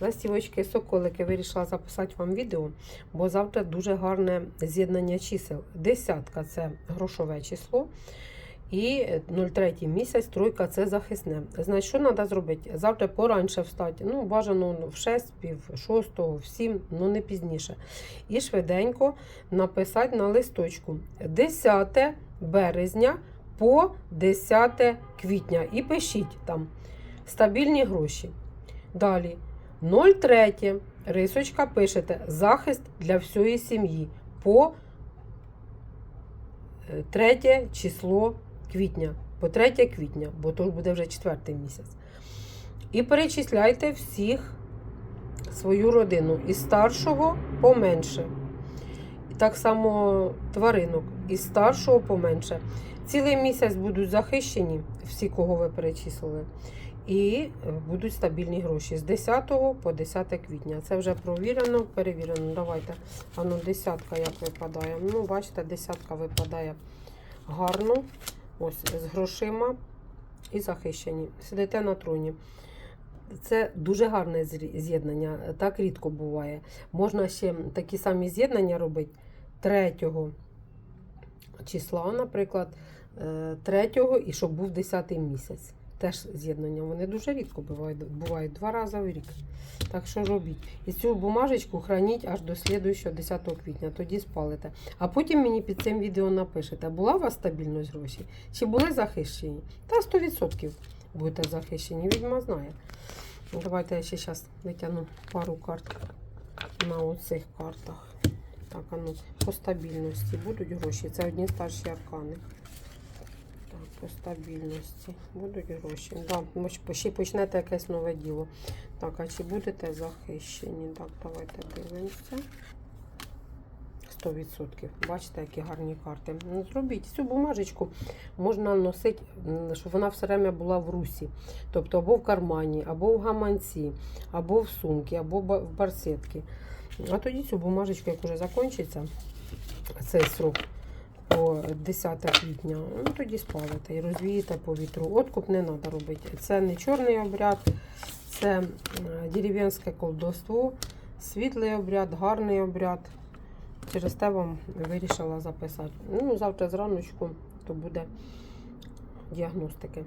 Ластівочки, соколики вирішила записати вам відео, бо завтра дуже гарне з'єднання чисел. Десятка це грошове число. І 03 місяць, тройка це захисне. Значить, що треба зробити? Завтра пораньше встати. Ну, бажано в 6, пів 6, в 7, ну не пізніше. І швиденько написати на листочку 10 березня по 10 квітня. І пишіть там стабільні гроші. Далі 03. Рисочка пишете захист для всієї сім'ї по 3 число квітня. По 3 квітня, бо то буде вже четвертий місяць. І перечисляйте всіх свою родину із старшого поменше. Так само тваринок із старшого поменше. Цілий місяць будуть захищені всі, кого ви перечислили. І е, будуть стабільні гроші з 10 по 10 квітня. Це вже провірено, перевірено. Давайте. А ну, десятка як випадає. Ну, бачите, десятка випадає гарно. Ось з грошима і захищені. Сидите на троні. Це дуже гарне з'єднання. Так рідко буває. Можна ще такі самі з'єднання робити 3 числа, наприклад, 3 і щоб був 10 місяць. Теж з'єднання. Вони дуже рідко бувають, бувають два рази в рік. Так що робіть. І цю бумажечку храніть аж до слідуючого 10 квітня, тоді спалите. А потім мені під цим відео напишете, була у вас стабільність грошей? Чи були захищені? Та 100% будете захищені, відьма знає. Давайте я ще зараз витягну пару карт на оцих картах. Так, а ну, по стабільності будуть гроші. Це одні старші аркани. Так, по стабільності будуть гроші. Да, ще почнете якесь нове діло. Так, а чи будете захищені? Так, давайте дивимося. 100%. Бачите, які гарні карти. Ну, Зробіть цю бумажечку можна носити, щоб вона все время була в русі. Тобто або в кармані, або в гаманці, або в сумці, або в барсетці. А тоді цю бумажечку, як вже закінчиться цей срок по 10 квітня, ну тоді спалите і розвієте по вітру. Откуп не треба робити. Це не чорний обряд, це е, дерев'янське колдовство, світлий обряд, гарний обряд. Через те вам вирішила записати. Ну, завтра зраночку то буде діагностики.